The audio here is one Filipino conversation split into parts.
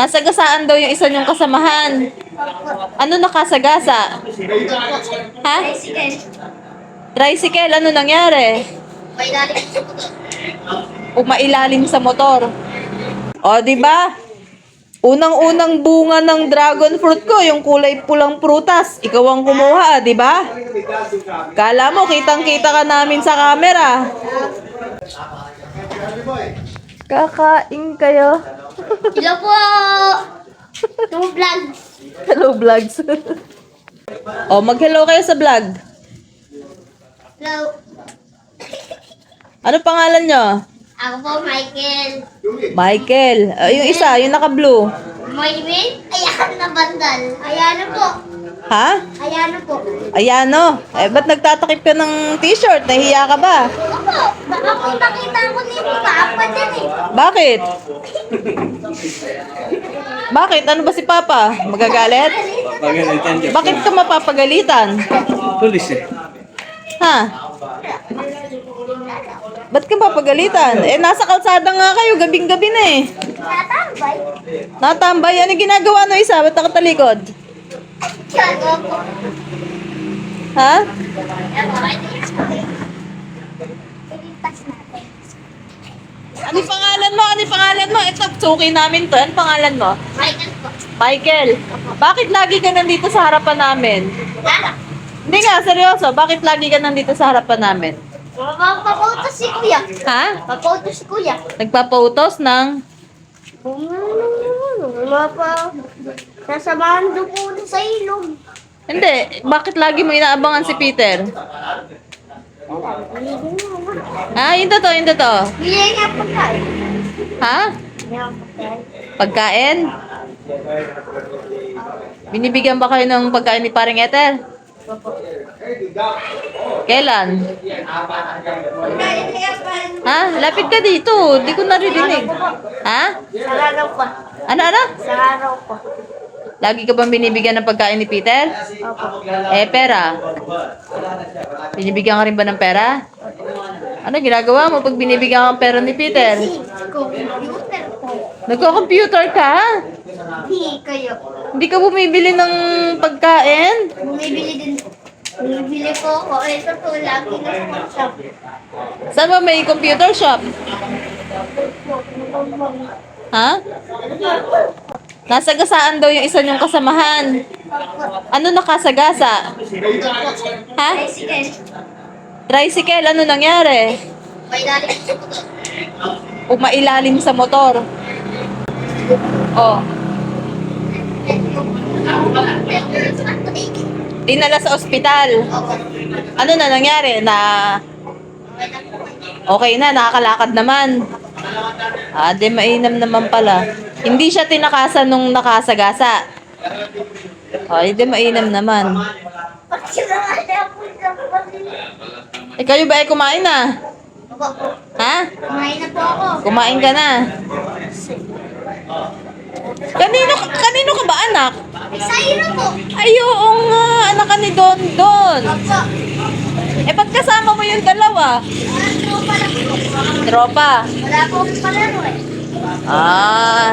Nasagasaan daw yung isa niyong kasamahan. Ano nakasagasa? Ha? Tricycle. Tricycle, ano nangyari? May dali. Umailalim sa motor. O, di ba? Unang-unang bunga ng dragon fruit ko, yung kulay pulang prutas. Ikaw ang kumuha, di ba? Kala mo, kitang-kita ka namin sa camera. Kakain kayo. Hello po! Two vlogs. Hello, vlogs. o, mag-hello kayo sa vlog. Hello. Ano pangalan nyo? Ako po, Michael. Michael. Ah, yung isa, yung naka-blue. Moimin? Ayan na bandal. Ayan na po. Ha? Ayan na po. Ayano. Eh, ba't nagtatakip ka ng t-shirt? Nahiya ka ba? Opo, baka po nakita ko ni Papa dyan eh. Bakit? Bakit? Ano ba si Papa? Magagalit? Pagalitan. Bakit ka mapapagalitan? Pulis eh. Ha? Ba't ka mapagalitan? Eh, nasa kalsada nga kayo, gabing-gabi na eh. Tatambay. Natambay, ano ginagawa no isa? Ba't nakatalikod? Ha? Ano pangalan mo? Ano pangalan mo? Ito, suki namin to. Ano pangalan mo? Michael po. Michael, bakit lagi ka nandito sa harapan namin? Lala. Hindi nga, seryoso. Bakit lagi ka nandito sa harapan namin? Papaputos si Kuya. Ha? Papaputos si Kuya. Nagpapautos ng... Wala pa. Sasamahan doon po sa ilog. Hindi. Bakit lagi mo inaabangan si Peter? Ah, yun to, yun to. Bili niya pagkain. Ha? Pagkain? Binibigyan ba kayo ng pagkain ni paring Ethel? Kailan? Ha? Lapit ka dito. Di ko naririnig. Ha? Sa araw pa. Ano, ano? Sa araw pa. Lagi ka bang binibigyan ng pagkain ni Peter? Opo. Eh, pera. Binibigyan ka rin ba ng pera? Ano ginagawa mo pag binibigyan ka ng pera ni Peter? Computer po. Nagko-computer ka? Hindi kayo. Hindi ka bumibili ng pagkain? Bumibili din. Bumibili po ako. Ito po, lagi na sports shop. Saan ba may computer shop? Ha? Nasagasaan daw yung isa niyong kasamahan. Ano nakasagasa? Ha? Tricycle. Tricycle, ano nangyari? May dali. Umailalim sa motor. Oh, dinala sa ospital. Ano na nangyari? Na okay na, nakakalakad naman. Ah, di mainam naman pala. Hindi siya tinakasan nung nakasagasa. Ay, di mainam naman. Eh, kayo ba ay kumain na? Ha? Kumain na po ako. Kumain ka na. Kanino, kanino ka ba anak? Sa'yo na po. Ay, oo nga, anak ka ni Don Don. Opo. Eh, ba't kasama mo yung dalawa? Pa lang po? Tropa. Wala po palaro eh. Ah,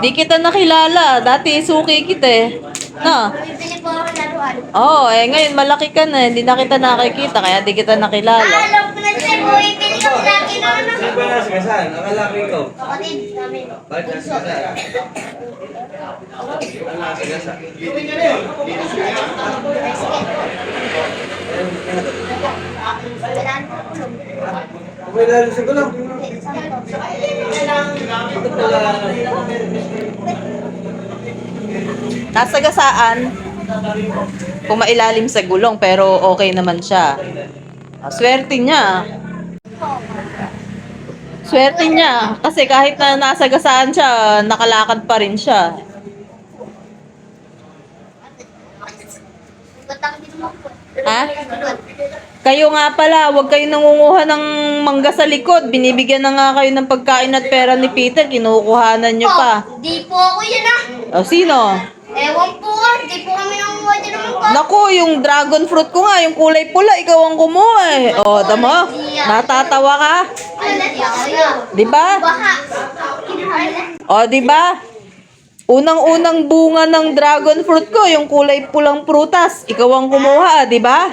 di kita nakilala. Dati suki kita eh. No? Bibili po ako laruan. Oo, oh, eh ngayon malaki ka na. Hindi na kita nakikita, kaya di kita nakilala. Alam ko na siya po, ibili ko lagi na ano. Saan ba nasagasaan? Akala ko ikaw. Kapatid namin. Bakit nasagasaan? Wala nasagasaan. Wala na po. May lalo sa gulang. Nasagasaan, kumailalim sa gulong, pero okay naman siya. Swerte niya. Swerte niya. Kasi kahit na nasagasaan siya, nakalakad pa rin siya. Ha? Kayo nga pala, huwag kayo nangunguha ng mangga sa likod. Binibigyan na nga kayo ng pagkain at pera ni Peter, kinukuhanan nyo pa. Di po ako yun ah. O, sino? Ewan po ah. Di po kami nanguha dyan naman po. Naku, yung dragon fruit ko nga, yung kulay pula, ikaw ang kumuha eh. O, damo, natatawa ka? Di ba? O, di ba? Unang-unang bunga ng dragon fruit ko, yung kulay pulang prutas. Ikaw ang kumuha, ah, di ba?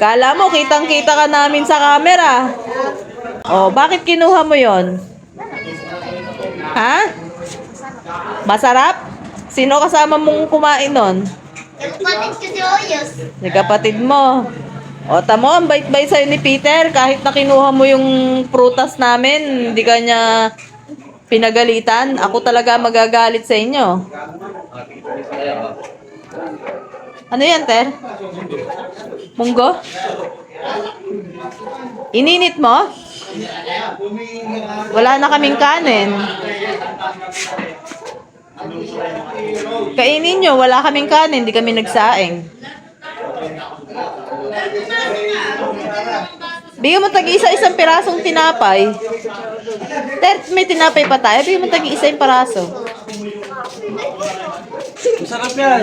Kala mo, kitang-kita ka namin sa camera. Oh, bakit kinuha mo yon? Ha? Masarap? Sino kasama mong kumain nun? Kapatid ko si Oyos. Ni kapatid mo. O, tamo, ang bait-bait sa'yo ni Peter. Kahit na kinuha mo yung prutas namin, hindi ka niya pinagalitan. Ako talaga magagalit sa inyo. Ano yan, Ter? Munggo? Ininit mo? Wala na kaming kanin. Kainin nyo, wala kaming kanin, hindi kami nagsaing. Bigyan mo tag isa isang pirasong tinapay. Ter, may tinapay pa tayo. Bigyan mo tag isa yung paraso. Masarap yan.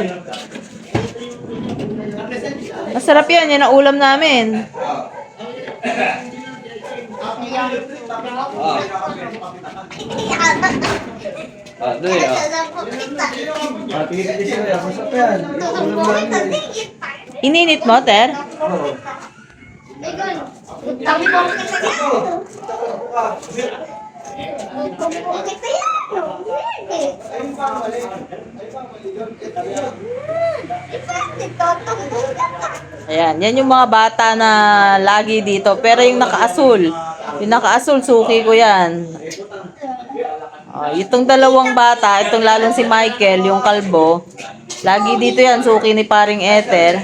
Masarap yan. Yan ang ulam namin. Ah, doon eh. ah. Kita. Ah, sila. Masarap yan. Ininit mo, Ter? Oo. Ayan, yan yung mga bata na lagi dito. Pero yung nakaasul, yung nakaasul, suki ko yan. Oh, itong dalawang bata, itong lalong si Michael, yung kalbo, lagi dito yan, suki ni paring Ether.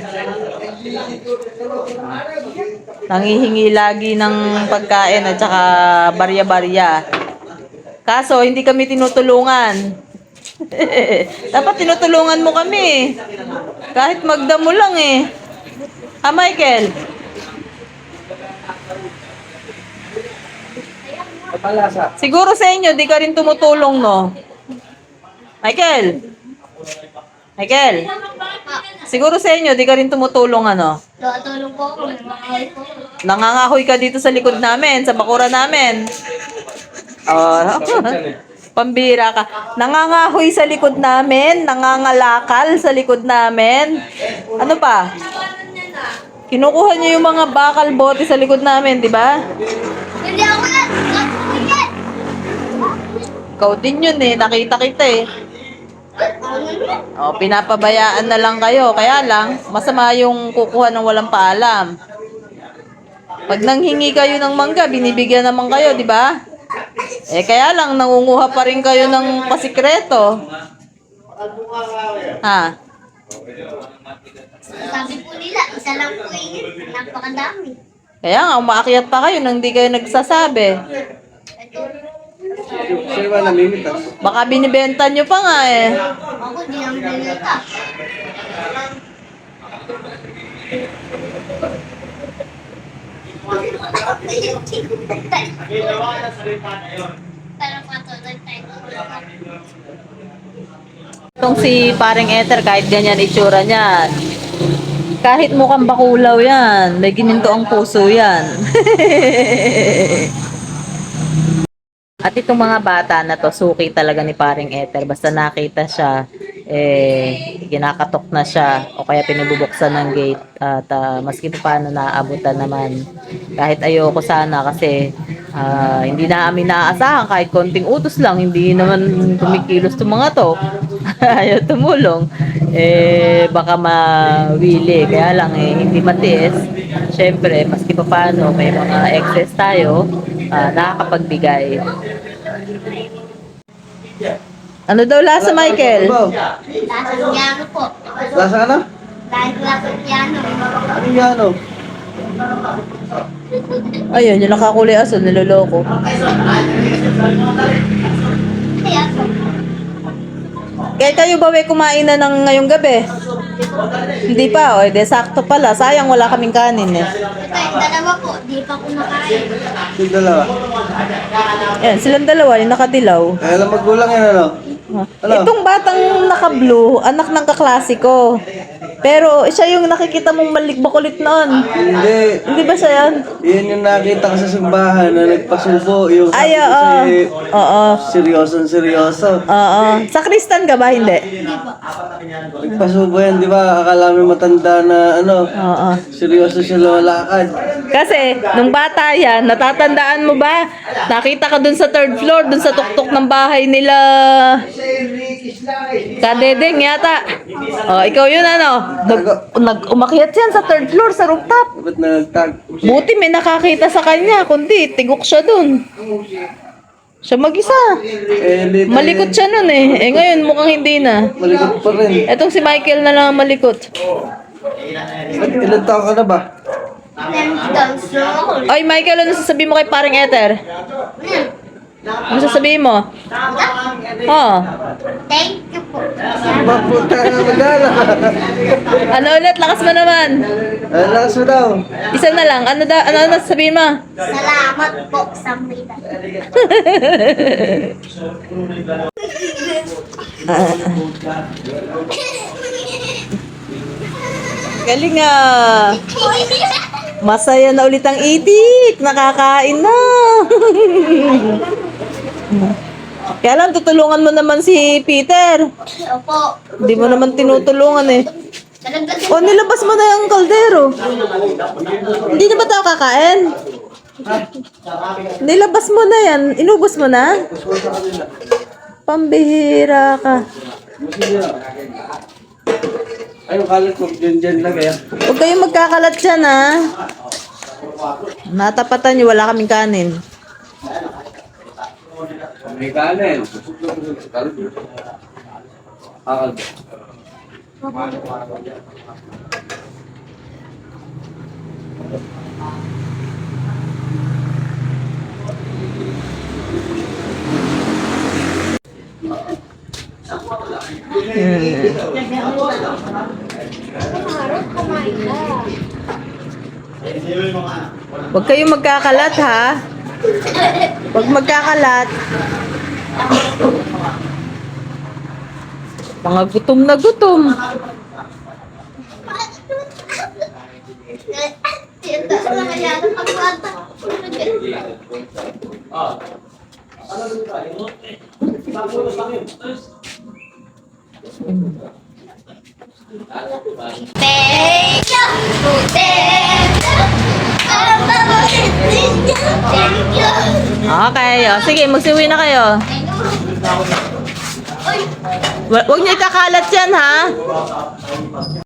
Nangihingi lagi ng pagkain at saka barya-barya. Kaso, hindi kami tinutulungan. Dapat tinutulungan mo kami. Kahit magdamo lang eh. Ha, Michael? Kapalasa. Siguro sa inyo, di ka rin tumutulong, no? Michael? Michael? Siguro sa inyo, di ka rin tumutulong, ano? Tutulong po ako. Nangangahoy po. Nangangahoy ka dito sa likod namin, sa bakura namin. Oh, pambira ka. Nangangahoy sa likod namin, nangangalakal sa likod namin. Ano pa? Kinukuha niyo yung mga bakal bote sa likod namin, di ba? Hindi ako yan. Ikaw din yun eh, nakita kita eh. Ano yan? O, pinapabayaan na lang kayo. Kaya lang, masama yung kukuha ng walang paalam. Pag nanghingi kayo ng mangga, binibigyan naman kayo, di ba? Eh, kaya lang, nangunguha pa rin kayo ng pasikreto. Ha? Sabi po nila, isa lang po yun. Napakadami. Kaya nga, umaakyat pa kayo nang di kayo nagsasabi. Sino ba namimitas? Baka binibenta nyo pa nga eh. ako di lang tayo. Itong si paring Ether, kahit ganyan itsura niyan. Kahit mukhang bakulaw yan, may gininto ang puso yan. At itong mga bata na to, suki talaga ni paring Ether. Basta nakita siya, eh, kinakatok na siya o kaya pinububuksan ng gate at ah, maski pa paano naaabutan naman. Kahit ayoko sana kasi ah, hindi na amin naaasahan kahit konting utos lang, hindi naman kumikilos itong mga to. Ayaw tumulong. Eh, baka mawili. Kaya lang eh, hindi matiis. Siyempre, maski pa paano, may mga excess tayo, ah, nakakapagbigay. Ano daw lasa, Michael? Lasang piano po. Lasa? Dahil lasang piano. Ano yan o? Ayun, yung nakakulay aso, niloloko. Kaya kayo ba may kumain na ng ngayong gabi? Hindi pa, o. Oh, de sakto pala. Sayang wala kaming kanin eh. Ito yung dalawa po. Di pa kumakain. Yung dalawa. Yan, silang dalawa, yung nakadilaw. Kaya lang magulang yan ano? Ha? Ano? Itong batang naka-blue, anak ng kaklase ko. Pero siya yung nakikita mong malik bakulit noon. Hindi. Hindi ba siya yan? Yan yung nakita ko sa simbahan na nagpasubo. Yung sabi Ay, ko oo. si Oo. seryosong seryoso. Oo. Sa Kristan ka ba? Hindi. Nagpasubo yan, di ba? Akala mo matanda na ano. Oo. Seryoso siya lumalakad. Kasi, nung bata yan, natatandaan mo ba? Nakita ka dun sa third floor, dun sa tuktok ng bahay nila. Kadedeng yata. Oh, ikaw yun ano? Nag, nag umakyat yan sa third floor, sa rooftop. Ba't nagtag? Buti may nakakita sa kanya, kundi tigok siya dun. Siya mag-isa. Eh. Malikot siya nun eh. Eh ngayon mukhang hindi na. Malikot pa rin. Etong si Michael na lang ang malikot. Ba't ilan taon ka na ba? Ay, Michael, ano sasabihin mo kay paring Ether? Ano sasabihin mo? Oh. Thank you po. Mapunta na magala. Ano ulit? Lakas mo naman. Ang lakas mo daw. Isa na lang. Ano da, ano, ano sasabihin mo? Salamat po sa mida. Galing ah. Masaya na ulit ang itik. Nakakain na. Kaya lang, tutulungan mo naman si Peter. Opo. Hindi mo naman tinutulungan eh. O, nilabas mo na yung kaldero. Hindi na ba tayo kakain? Nilabas mo na yan. Inubos mo na? Pambihira ka. Ay, kalat mo, dyan dyan lang kaya. Huwag kayong magkakalat dyan, ha? Natapatan niyo, wala kaming kanin. May kanin. Akal. Huwag kayong magkakalat, ha? Huwag magkakalat. Mga gutom na gutom. Okay, o. Sige, magsiuwi na kayo. Uy. Wa- Huwag niyo ikakalat yan, ha?